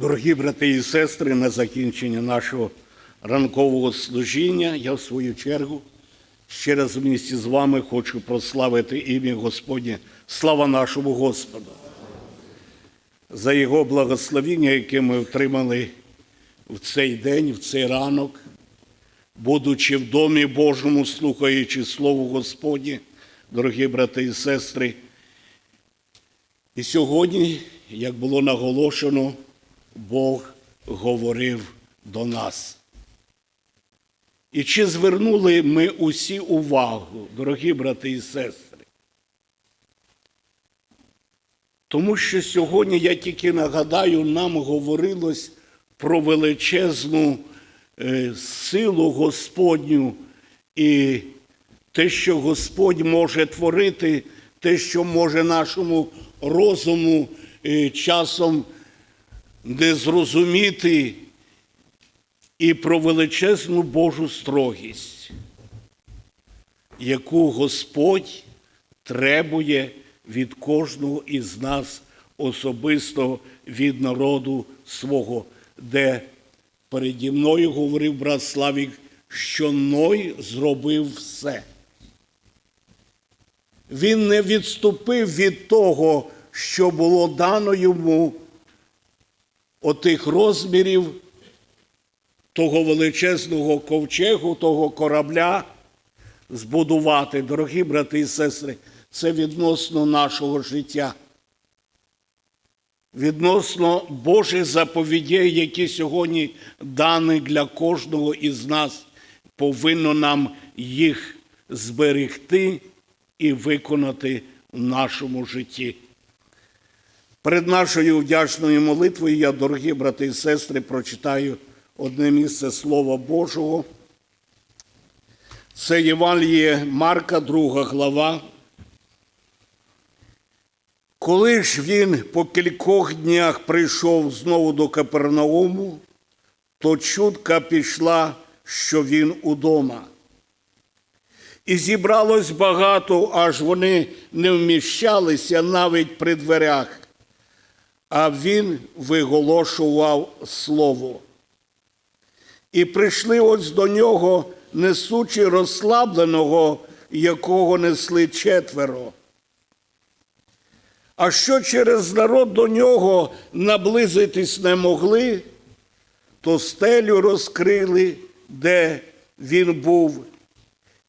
Дорогі брати і сестри, на закінчення нашого ранкового служіння я в свою чергу ще раз в місті з вами хочу прославити ім'я Господнє. Слава нашому Господу! За Його благословіння, яке ми отримали в цей день, в цей ранок, будучи в домі Божому, слухаючи Слово Господнє, дорогі брати і сестри. І сьогодні, як було наголошено, Бог говорив до нас. І чи звернули ми усі увагу, дорогі брати і сестри? Тому що сьогодні я тільки нагадаю, нам говорилось про величезну е, силу Господню і те, що Господь може творити, те, що може нашому розуму е, часом не зрозуміти, і про величезну Божу строгість, яку Господь требує від кожного із нас особисто від народу свого, де переді мною говорив брат Славік, що Ной зробив все. Він не відступив від того, що було дано йому отих розмірів того величезного ковчегу, того корабля збудувати. Дорогі брати і сестри, це відносно нашого життя. Відносно Божих заповідей, які сьогодні дані для кожного із нас, повинно нам їх зберегти і виконати в нашому житті. Перед нашою вдячною молитвою я, дорогі брати і сестри, прочитаю одне місце Слова Божого. Це Євангеліє Марка, 2 глава. Коли ж він по кількох днях прийшов знову до Капернауму, то чутка пішла, що він удома. І зібралось багато, аж вони не вміщалися навіть при дверях, а він виголошував слово. І прийшли ось до нього, несучи розслабленого, якого несли четверо. А що через народ до нього наблизитись не могли, то стелю розкрили, де він був,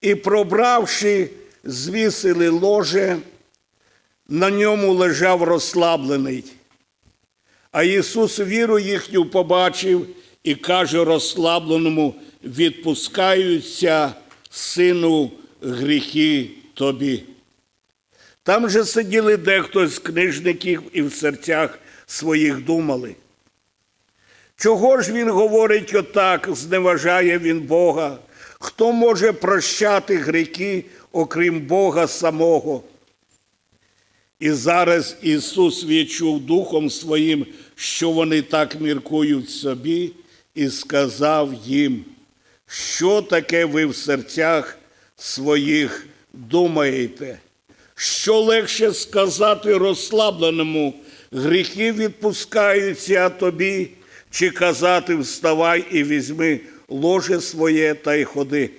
і, пробравши, звісили ложе, на ньому лежав розслаблений. А Ісус віру їхню побачив і каже розслабленому: відпускаються, сину, гріхи тобі. Там же сиділи дехто з книжників і в серцях своїх думали. Чого ж він говорить отак, зневажає він Бога? Хто може прощати гріхи, окрім Бога самого? І зараз Ісус відчув Духом Своїм, що вони так міркують собі, і сказав їм, що таке ви в серцях своїх думаєте? Що легше сказати розслабленому, гріхи відпускаються тобі, чи казати вставай і візьми ложе своє та й ходи.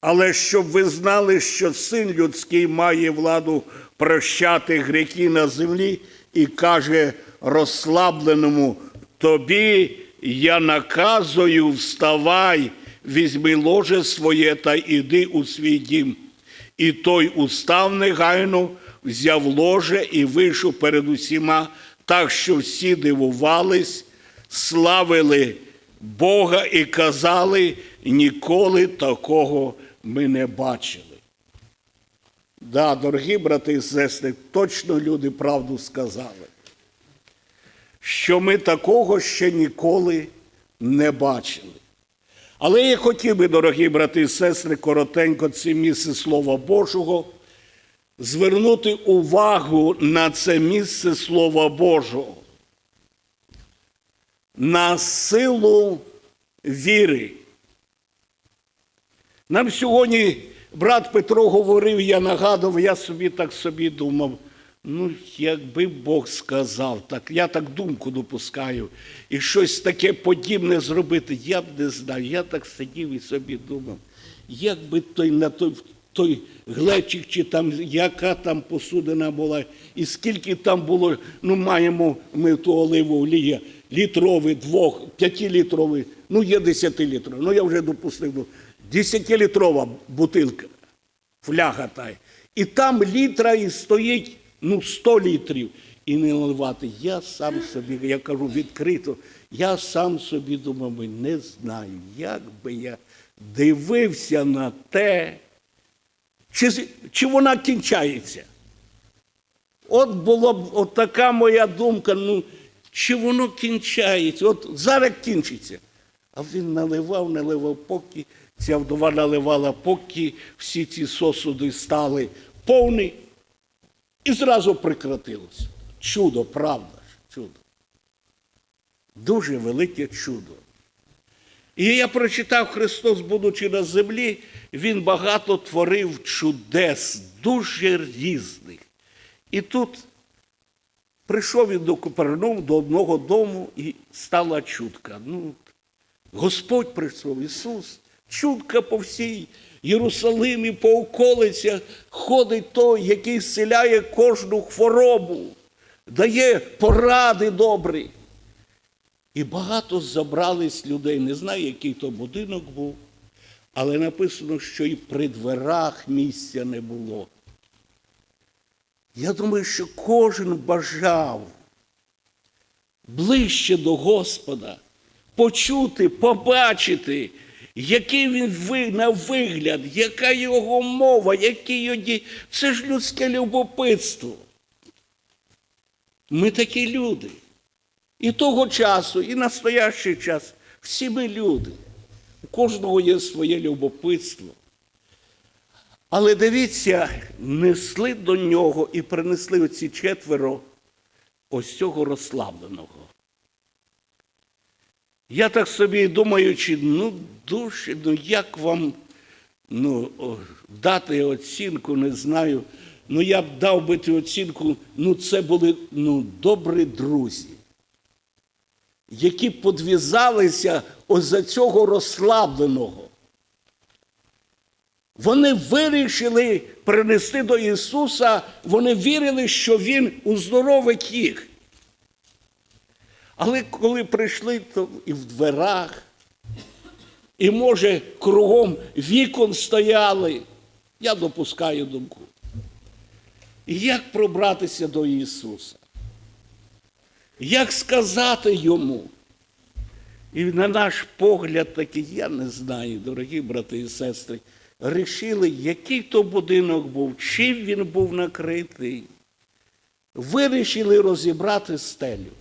Але щоб ви знали, що син людський має владу прощати гріхи на землі і каже розслабленому, тобі я наказую, вставай, візьми ложе своє та йди у свій дім. І той устав негайно, взяв ложе і вийшов перед усіма, так що всі дивувались, славили Бога і казали, ніколи такого ми не бачили. Да, дорогі брати і сестри, точно люди правду сказали, що ми такого ще ніколи не бачили. Але я хотів би, дорогі брати і сестри, коротенько це місце Слова Божого, звернути увагу на це місце Слова Божого, на силу віри. Нам сьогодні брат Петро говорив, я нагадував, я собі так собі думав, Ну, якби Бог сказав, так я так думку допускаю, і щось таке подібне зробити, я б не знаю. Я так сидів і собі думав, як би той на той, той глечик, чи там яка там посудина була, і скільки там було, ну маємо ми ту оливу олія, літровий, двох, п'ятилітровий, ну є десятилітровий, ну я вже допустив, десятилітрова бутилка фляга та. І там літра і стоїть ну, 100 літрів. І не наливати. Я сам собі, я кажу відкрито, я сам собі думав, не знаю, як би я дивився на те, чи, чи вона кінчається. От була б от така моя думка, ну, чи воно кінчається, от зараз кінчиться. А він наливав, наливав, поки ця вдова наливала, поки всі ці сосуди стали повні, і зразу прекратилося. Чудо, правда ж, чудо. Дуже велике чудо. І я прочитав Христос, будучи на землі, Він багато творив чудес, дуже різних. І тут прийшов він до Купернум, до одного дому, і стала чутка. Ну, Господь прийшов, Ісус, чутка по всій Єрусалимі, по околицях ходить той, який зціляє кожну хворобу, дає поради добрі. І багато забрались людей. Не знаю, який то будинок був, але написано, що і при дверах місця не було. Я думаю, що кожен бажав ближче до Господа, почути, побачити, який він ви- на вигляд, яка його мова, які його. Це ж людське любопитство. Ми такі люди. І того часу, і настоящий час. Всі ми люди. У кожного є своє любопитство. Але дивіться, несли до нього і принесли оці четверо ось цього розслабленого. Я так собі думаючи, ну дуже, ну як вам ну, дати оцінку, не знаю. Ну я б дав би цю оцінку, ну це були ну, добрі друзі, які подвізалися ось за цього розслабленого. Вони вирішили принести до Ісуса, вони вірили, що Він уздоровить їх. Але коли прийшли, то і в дверах, і, може, кругом вікон стояли, я допускаю думку. Як пробратися до Ісуса? Як сказати йому? І на наш погляд такий, я не знаю, дорогі брати і сестри, рішили, який то будинок був, чим він був накритий. Вирішили розібрати стелю.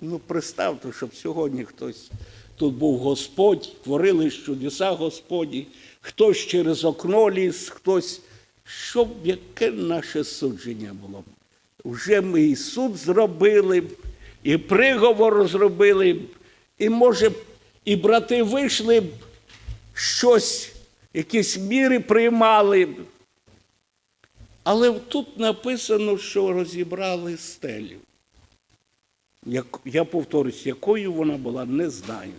Ну, представте, щоб сьогодні хтось тут був Господь, творили чудеса Господні, хтось через окно ліз, хтось. Щоб яке наше судження було? Вже ми і суд зробили і приговор зробили і, може, і брати вийшли б, щось, якісь міри приймали. Але тут написано, що розібрали стелю. Як, я повторюсь, якою вона була, не знаю.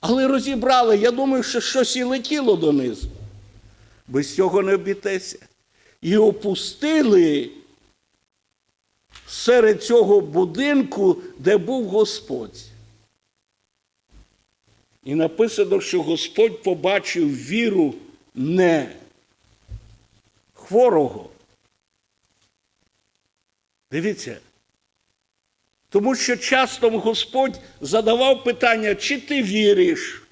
Але розібрали, я думаю, що щось і летіло донизу. Без цього не обійтеся. І опустили серед цього будинку, де був Господь. І написано, що Господь побачив віру не хворого. Дивіться. Тому що часто Господь задавав питання, чи ти віриш?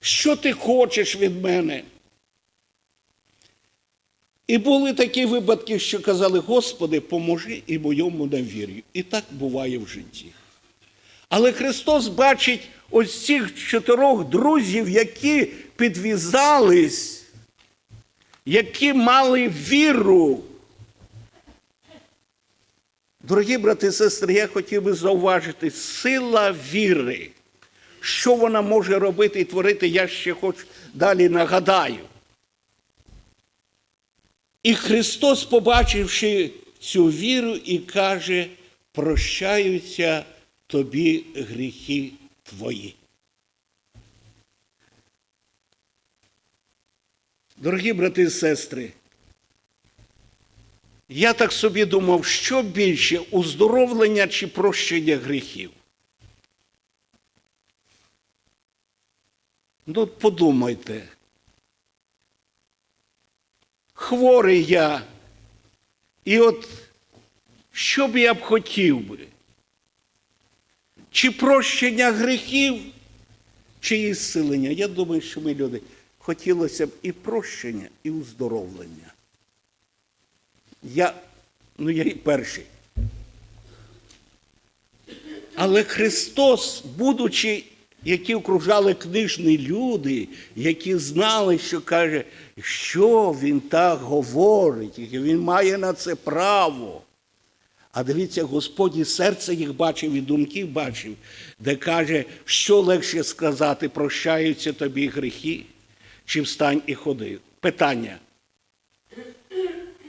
Що ти хочеш від мене? І були такі випадки, що казали, Господи, поможи і моєму невір'ю. І так буває в житті. Але Христос бачить ось цих чотирьох друзів, які підвізались, які мали віру. Дорогі брати і сестри, я хотів би зауважити, сила віри. Що вона може робити і творити, я ще хоч далі нагадаю. І Христос, побачивши цю віру, і каже, прощаються тобі гріхи твої. Дорогі брати і сестри, я так собі думав, що більше уздоровлення чи прощення гріхів. Ну, подумайте. Хворий я. І от що б я б хотів би? Чи прощення гріхів, чи ісцелення? Я думаю, що ми люди хотілося б і прощення, і уздоровлення. Я, ну я перший. Але Христос, будучи, які окружали книжні люди, які знали, що каже, що Він так говорить, і Він має на це право. А дивіться, Господь серце їх бачив, і думки бачив, де каже, що легше сказати, прощаються тобі гріхи, чи встань і ходи. Питання.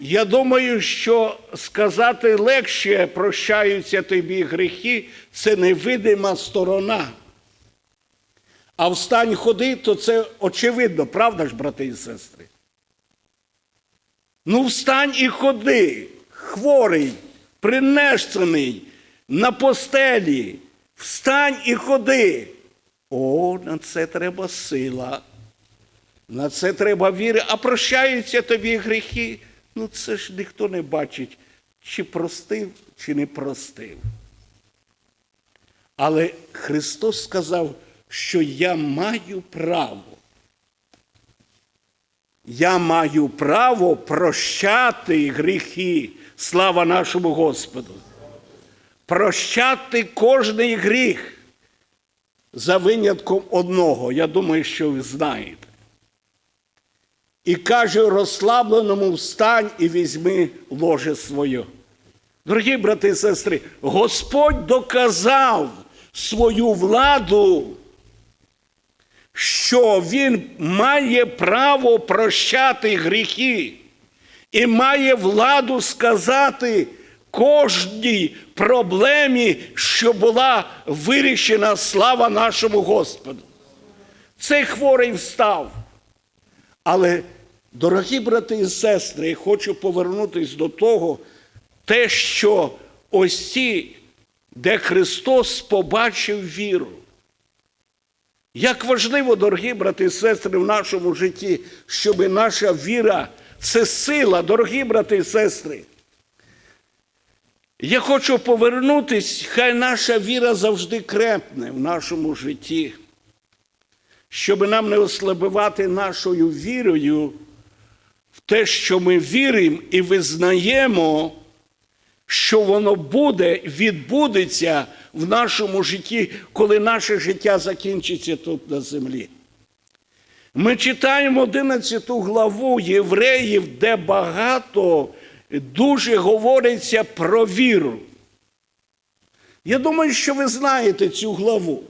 Я думаю, що сказати легше прощаються тобі гріхи це невидима сторона. А встань ходи, то це очевидно, правда ж, брати і сестри? Ну, встань і ходи, хворий, принесений, на постелі. Встань і ходи. О, на це треба сила. На це треба віри, а прощаються тобі гріхи. Ну це ж ніхто не бачить, чи простив, чи не простив. Але Христос сказав, що я маю право. Я маю право прощати гріхи, слава нашому Господу. Прощати кожний гріх за винятком одного. Я думаю, що ви знаєте. І каже розслабленому встань і візьми ложе своє. Дорогі брати і сестри, Господь доказав свою владу, що Він має право прощати гріхи і має владу сказати кожній проблемі, що була вирішена слава нашому Господу. Цей хворий встав. Але, дорогі брати і сестри, я хочу повернутися до того, те, що ось ці, де Христос побачив віру. Як важливо, дорогі брати і сестри, в нашому житті, щоб наша віра це сила, дорогі брати і сестри. Я хочу повернутися, хай наша віра завжди крепне в нашому житті щоб нам не ослабивати нашою вірою в те, що ми віримо і визнаємо, що воно буде, відбудеться в нашому житті, коли наше життя закінчиться тут на землі. Ми читаємо 11 главу євреїв, де багато дуже говориться про віру. Я думаю, що ви знаєте цю главу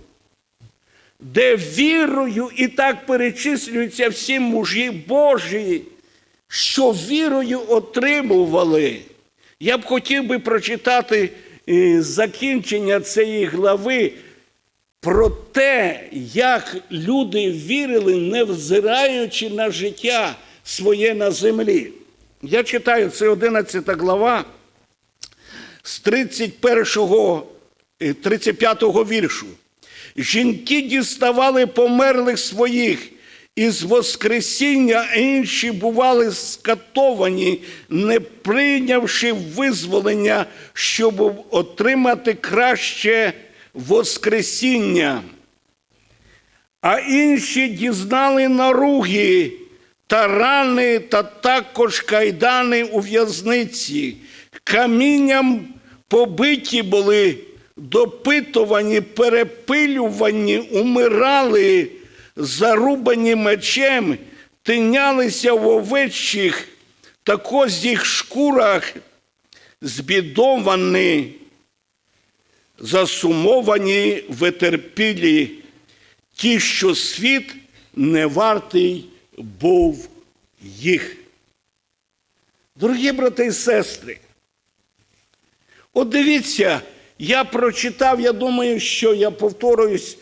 де вірою і так перечислюються всі мужі Божі, що вірою отримували. Я б хотів би прочитати е, закінчення цієї глави про те, як люди вірили, невзираючи на життя своє на землі. Я читаю це 11 глава з 31 35 віршу. Жінки діставали померлих своїх із Воскресіння, інші бували скатовані, не прийнявши визволення, щоб отримати краще Воскресіння. А інші дізнали наруги та рани, та також кайдани у в'язниці, камінням побиті були допитувані, перепилювані, умирали, зарубані мечем, тинялися в овечих та козіх шкурах, збідовані, засумовані, витерпілі, ті, що світ не вартий був їх. Дорогі брати і сестри, от дивіться, я прочитав, я думаю, що я повторююсь,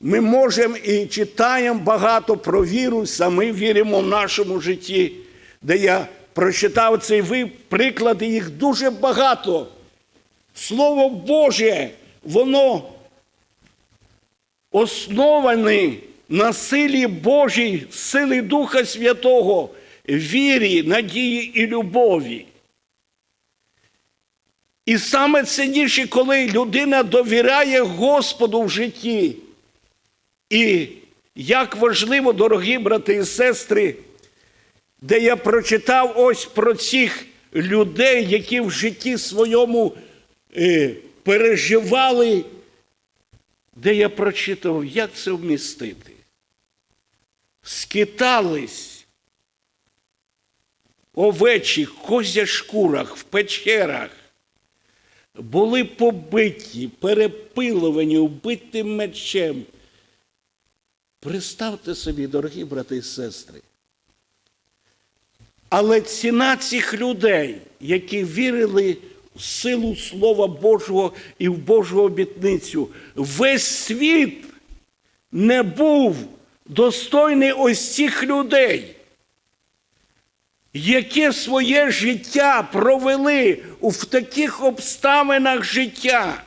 ми можемо і читаємо багато про віру, самі віримо в нашому житті, де я прочитав цей ви- приклад, і їх дуже багато. Слово Боже, воно основане на силі Божій, силі Духа Святого, вірі, надії і любові. І саме цінніше, коли людина довіряє Господу в житті. І як важливо, дорогі брати і сестри, де я прочитав ось про цих людей, які в житті своєму е, переживали, де я прочитав, як це вмістити. Скитались овечі, козя шкурах, в печерах, були побиті, перепиловані, вбиті мечем. Представте собі, дорогі брати і сестри. Але ціна цих людей, які вірили в силу Слова Божого і в Божу обітницю, весь світ не був достойний ось цих людей, які своє життя провели в таких обставинах життя.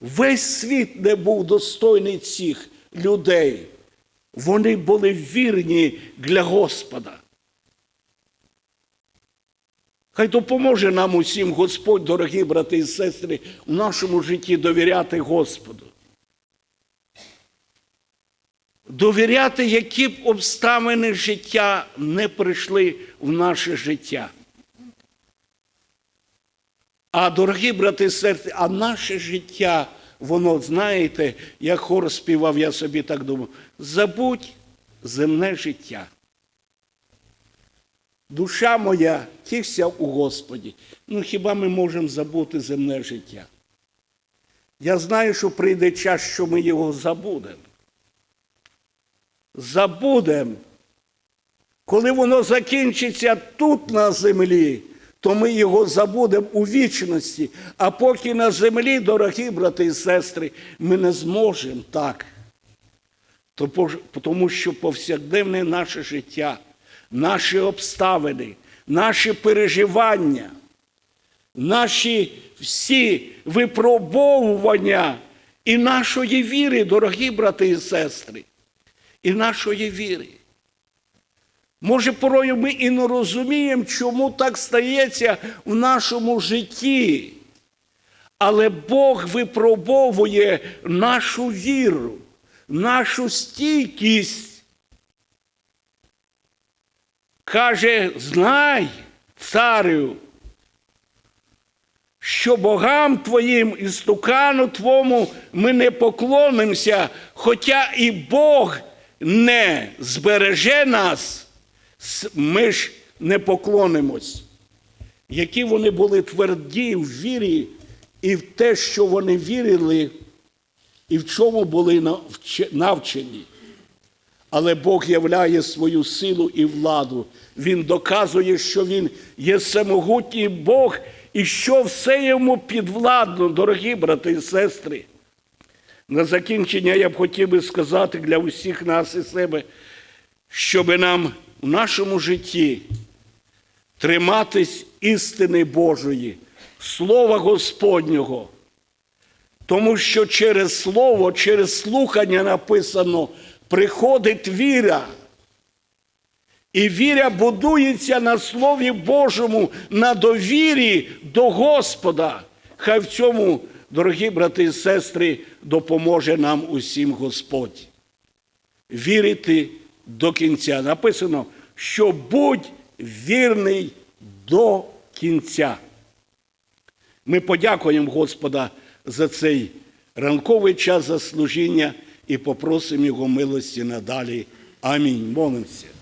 Весь світ не був достойний цих людей. Вони були вірні для Господа. Хай допоможе нам усім Господь, дорогі брати і сестри, в нашому житті довіряти Господу. Довіряти, які б обставини життя не прийшли в наше життя. А дорогі брати і сестри, а наше життя, воно, знаєте, як хор співав, я собі так думав, забудь земне життя. Душа моя тішся у Господі. Ну хіба ми можемо забути земне життя? Я знаю, що прийде час, що ми його забудемо. Забудемо. Коли воно закінчиться тут на землі, то ми його забудемо у вічності. А поки на землі, дорогі брати і сестри, ми не зможемо так. Тому що повсякденне наше життя, наші обставини, наші переживання, наші всі випробовування і нашої віри, дорогі брати і сестри, і нашої віри. Може, порою ми і не розуміємо, чому так стається в нашому житті. Але Бог випробовує нашу віру, нашу стійкість. Каже, знай, царю, що богам твоїм і стукану твому ми не поклонимося, хоча і Бог не збереже нас, ми ж не поклонимось. Які вони були тверді в вірі і в те, що вони вірили, і в чому були навчені. Але Бог являє свою силу і владу. Він доказує, що Він є самогутній Бог і що все йому підвладно, дорогі брати і сестри. На закінчення я б хотів би сказати для усіх нас і себе, щоб нам в нашому житті триматись істини Божої, Слова Господнього. Тому що через Слово, через слухання написано, приходить віра. І віра будується на Слові Божому, на довірі до Господа. Хай в цьому, дорогі брати і сестри, допоможе нам усім Господь. Вірити до кінця. Написано, що будь вірний до кінця. Ми подякуємо Господа за цей ранковий час за служіння і попросимо Його милості надалі. Амінь. Молимося.